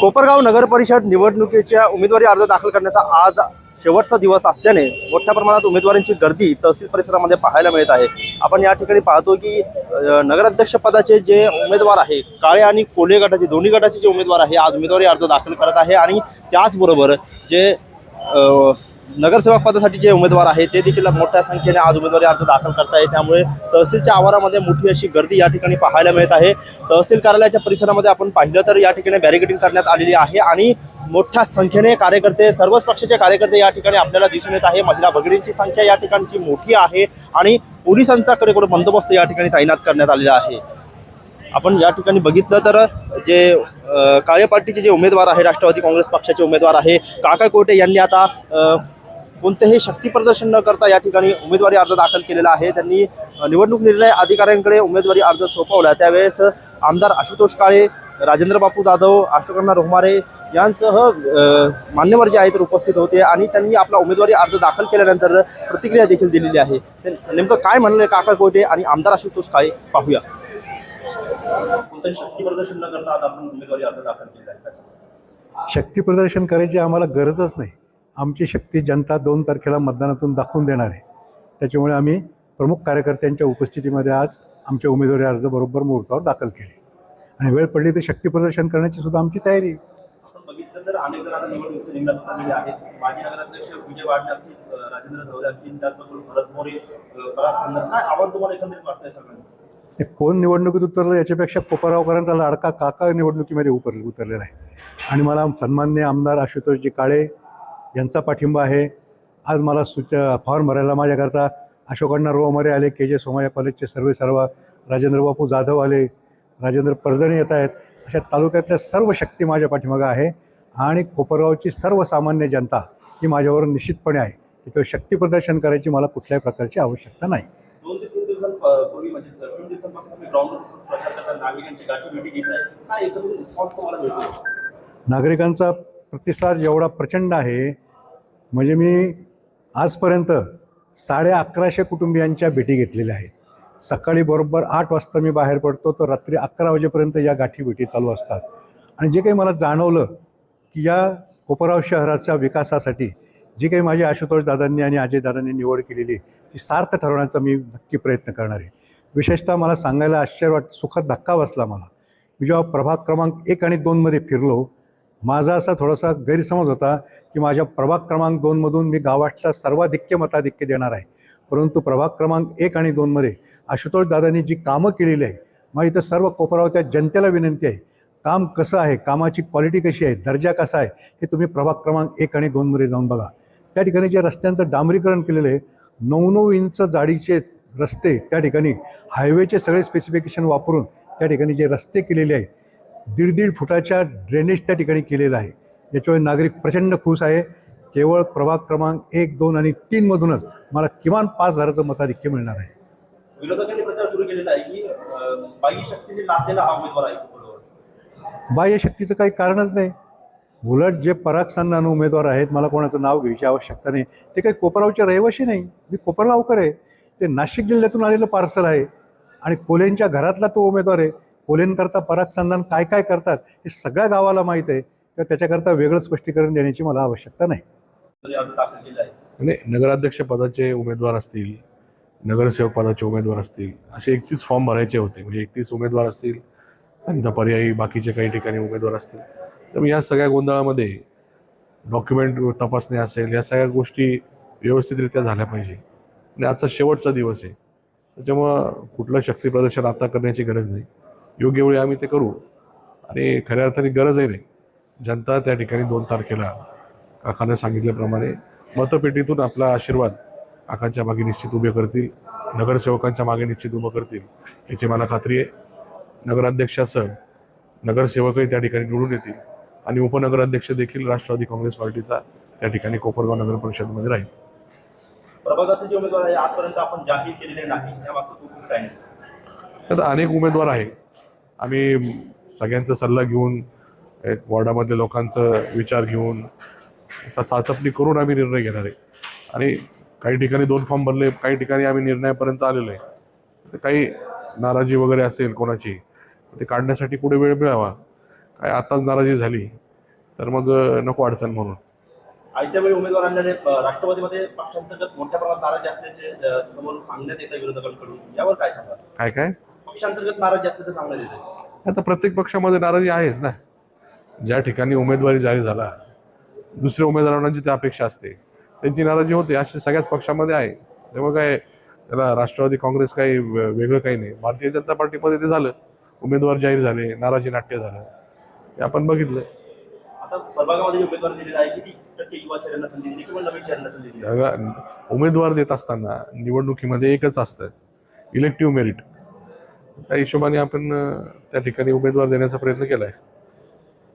कोपरगाव नगर परिषद निवडणुकीच्या उमेदवारी अर्ज दाखल करण्याचा आज शेवटचा दिवस असल्याने मोठ्या प्रमाणात उमेदवारांची गर्दी तहसील परिसरामध्ये पाहायला मिळत आहे. आपण या ठिकाणी पाहतो की नगराध्यक्षपदाचे जे उमेदवार आहे काळे आणि कोल्हे गटाचे दोन्ही गटाचे जे उमेदवार आहे आज उमेदवारी अर्ज दाखल करत आहे आणि त्याचबरोबर जे नगरसेवक पदासाठी जे उमेदवार आहे ते देखील मोठ्या संख्येने आज उमेदवारी अर्ज दाखल करता आहे त्यामुळे तहसीलच्या आवारामध्ये मोठी अशी गर्दी या ठिकाणी पाहायला मिळत आहे. तहसील कार्यालयाच्या परिसरामध्ये आपण पाहिलं तर या ठिकाणी बॅरिकेडिंग करण्यात आलेली आहे आणि मोठ्या संख्येने कार्यकर्ते सर्वच पक्षाचे कार्यकर्ते या ठिकाणी आपल्याला दिसून येत आहे. महिला भगिनींची संख्या या ठिकाणची मोठी आहे आणि पोलिसांच्याकडे कुठे बंदोबस्त या ठिकाणी तैनात करण्यात आलेला आहे. आपण या ठिकाणी बघितलं तर जे काळे पार्टीचे जे उमेदवार आहे राष्ट्रवादी काँग्रेस पक्षाचे उमेदवार आहे काका कोटे यांनी आता कोणतेही शक्ती प्रदर्शन न करता या ठिकाणी उमेदवारी अर्ज दाखल केलेला आहे. त्यांनी निवडणूक निर्णय अधिकाऱ्यांकडे उमेदवारी अर्ज सोपवला. त्यावेळेस आमदार आशुतोष काळे राजेंद्र बापू जाधव अशोकण्णा रोहमारे यांसह मान्यवर जे आहेत ते उपस्थित होते आणि त्यांनी आपला उमेदवारी अर्ज दाखल केल्यानंतर प्रतिक्रिया देखील दिलेली आहे. नेमकं काय म्हणले काका कोटे आणि आमदार आशुतोष काळे पाहूया. कोणतंही शक्ती प्रदर्शन न करता आज आपण उमेदवारी अर्ज दाखल केला आहे. शक्ती प्रदर्शन करायची आम्हाला गरजच नाही. आमची शक्ती जनता दोन तारखेला मतदानातून दाखवून देणार आहे. त्याच्यामुळे आम्ही प्रमुख कार्यकर्त्यांच्या उपस्थितीमध्ये आज आमच्या उमेदवारी अर्ज बरोबर मुहूर्तावर दाखल केले. आणि वेळ पडली तर शक्ती प्रदर्शन करण्याची सुद्धा आमची तयारी. आहे. आपण बघितलं तर अनेक जण आता निवडणूक रिंगणात उतरलेले आहेत. माजी नगराध्यक्ष विजय वाडणे असतील अ, राजेंद्र धवले असतील त्याचबरोबर भरत मोरे अ, पराग सुंदर. काय आव्हान तुम्हाला एकंदरीत वाटतंय सगळ्यांना? ते कोण निवडणुकीत उतरलं याच्यापेक्षा कोपरावकरांचा लाडका काका निवडणुकीमध्ये उतर उतरलेला आहे. आणि मला सन्मान्य आमदार आशुतोषजी काळे यांचा पाठिंबा आहे. आज मला सुच फॉर्म भरायला माझ्याकरता अशोकण्णा रोमरे आले के जे सोमय्या कॉलेजचे सर्वे सर्व राजेंद्र बापू जाधव आले राजेंद्र परजणे येत आहेत. अशा तालुक्यातल्या सर्व शक्ती माझ्या पाठीमागं आहे आणि कोपरगावची सर्वसामान्य जनता ही माझ्यावर निश्चितपणे आहे. की तो शक्ती प्रदर्शन करायची मला कुठल्याही प्रकारची आवश्यकता नाही. म्हणजे नागरिकांची प्रतिसाद एवढा प्रचंड आहे. म्हणजे मी आजपर्यंत साडे अकराशे कुटुंबियांच्या भेटी घेतलेल्या आहेत. सकाळी बरोबर आठ वाजता मी बाहेर पडतो तर रात्री अकरा वाजेपर्यंत या गाठी भेटी चालू असतात. आणि जे काही मला जाणवलं की या कोपराव शहराच्या विकासासाठी जी काही माझी आशुतोष दादांनी आणि अजय दादांनी निवड केलेली ती सार्थ ठरवण्याचा मी नक्की प्रयत्न करणार आहे. विशेषतः मला सांगायला आश्चर्य वाट सुखद धक्का बसला मला. मी जेव्हा प्रभाग क्रमांक एक आणि दोनमध्ये फिरलो माझा असा थोडासा गैरसमज होता की माझ्या प्रभाग क्रमांक दोनमधून मी गावातला सर्वाधिक्य मताधिक्य देणार आहे. परंतु प्रभाग क्रमांक एक आणि दोनमध्ये आशुतोष दादांनी जी कामं केलेली आहे मग इथं सर्व कोपराव त्या जनतेला विनंती आहे काम कसं आहे कामाची क्वालिटी कशी आहे दर्जा कसा आहे हे तुम्ही प्रभाग क्रमांक एक आणि दोनमध्ये जाऊन बघा. त्या ठिकाणी जे रस्त्यांचं डांबरीकरण केलेलं आहे नऊ नऊ इंच जाडीचे रस्ते त्या ठिकाणी हायवेचे सगळे स्पेसिफिकेशन वापरून त्या ठिकाणी जे रस्ते केलेले आहेत दीड दीड फुटाच्या ड्रेनेज त्या ठिकाणी केलेलं आहे. याच्यामुळे नागरिक प्रचंड खुश आहे. केवळ प्रभाग क्रमांक एक दोन आणि तीनमधूनच मला किमान पाच हजाराचं मताधिक्य मिळणार आहे. विरोधकांनी प्रचार सुरू केलेला आहे की बाह्य शक्तीने लादलेला हा उमेदवार आहे कोपरगाववर. बाह्य शक्तीचं काही कारणच नाही. उलट जे पराग संधान उमेदवार आहेत मला कोणाचं नाव घ्यायची आवश्यकता नाही. ते काही कोपरावचे रहिवाशी नाही. मी कोपरगावकर आहे. ते नाशिक जिल्ह्यातून आलेलं पार्सल आहे. आणि कोलेंच्या घरातला तो उमेदवार आहे. कोलेंकरता पराग संधान काय काय करतात हे सगळ्या गावाला माहीत आहे. तर त्याच्याकरता वेगळं स्पष्टीकरण देण्याची मला आवश्यकता नाही. तरी अर्ज दाखल केला आहे. म्हणजे नगराध्यक्ष पदाचे उमेदवार असतील नगरसेवक पदाचे उमेदवार असतील असे एकतीस फॉर्म भरायचे होते. म्हणजे एकतीस उमेदवार असतील त्यानंतर पर्यायी बाकीचे काही ठिकाणी उमेदवार असतील. तर या सगळ्या गोंधळामध्ये डॉक्युमेंट तपासणी असेल या सगळ्या गोष्टी व्यवस्थितरित्या झाल्या पाहिजे. आणि आजचा शेवटचा दिवस आहे. त्याच्यामुळं कुठलं शक्ती प्रदर्शन आता करण्याची गरज नाही. योग्य वेळी आम्ही ते करू. आणि खऱ्या अर्थाने गरजही नाही. जनता त्या ठिकाणी दोन तारखेला काकानं सांगितल्याप्रमाणे मतपेटीतून आपला आशीर्वाद काकांच्या मागे निश्चित उभे करतील. नगरसेवकांच्या मागे निश्चित उभं करतील. याची मला खात्री आहे. नगराध्यक्षासह नगरसेवकही त्या ठिकाणी निवडून येतील. आणि उपनगराध्यक्ष देखील राष्ट्रवादी काँग्रेस पार्टीचा त्या ठिकाणी कोपरगाव नगर परिषदेमध्ये राहील. प्रभागाचे जे उमेदवार आहे आजपर्यंत आपण जाहीर केलेले नाही. आता अनेक उमेदवार आहे आम्ही सगळ्यांचा सल्ला घेऊन एक वॉर्डामधल्या लोकांचं विचार घेऊन चाचपणी करून आम्ही निर्णय घेणार आहे. आणि काही ठिकाणी दोन फॉर्म भरले काही ठिकाणी आम्ही निर्णयापर्यंत आलेलो आहे. तर काही नाराजी वगैरे असेल कोणाची ते काढण्यासाठी पुढे वेळ मिळावा. काय आताच नाराजी झाली तर मग नको अडचण म्हणून. आयत्या वेळी उमेदवार आणल्याने अ, राष्ट्रवादीमध्ये पक्षांतर्गत मोठ्या प्रमाणात नाराजी असल्याचे समोर सांगण्यात येतं विरोधकांकडून. यावर काय सांगा काय काय? पक्षांतर्गत नाराजी असल्याचं सांगण्यात येतं आता प्रत्येक पक्षामध्ये नाराजी आहेच ना. ज्या ठिकाणी उमेदवारी जारी झाला दुसऱ्या उमेदवारांना जी अपेक्षा असते त्यांची नाराजी होते अशी सगळ्याच पक्षामध्ये आहे. तेव्हा काय त्याला राष्ट्रवादी काँग्रेस काही वेगळं काही नाही. भारतीय जनता पार्टीमध्ये ते झालं. उमेदवार जाहीर झाले नाराजी नाट्य झालं. हे आपण बघितलं. आता प्रभागामध्ये उमेदवार दिलेला आहे किती टक्के युवा चेहऱ्यांना संधी दिली किंवा नवीन चेहऱ्यांना संधी दिली? त्याला उमेदवार देत असताना निवडणुकीमध्ये एकच असतं. इलेक्टिव्ह मेरिट त्या हिशोबाने आपण त्या ठिकाणी उमेदवार देण्याचा प्रयत्न केला आहे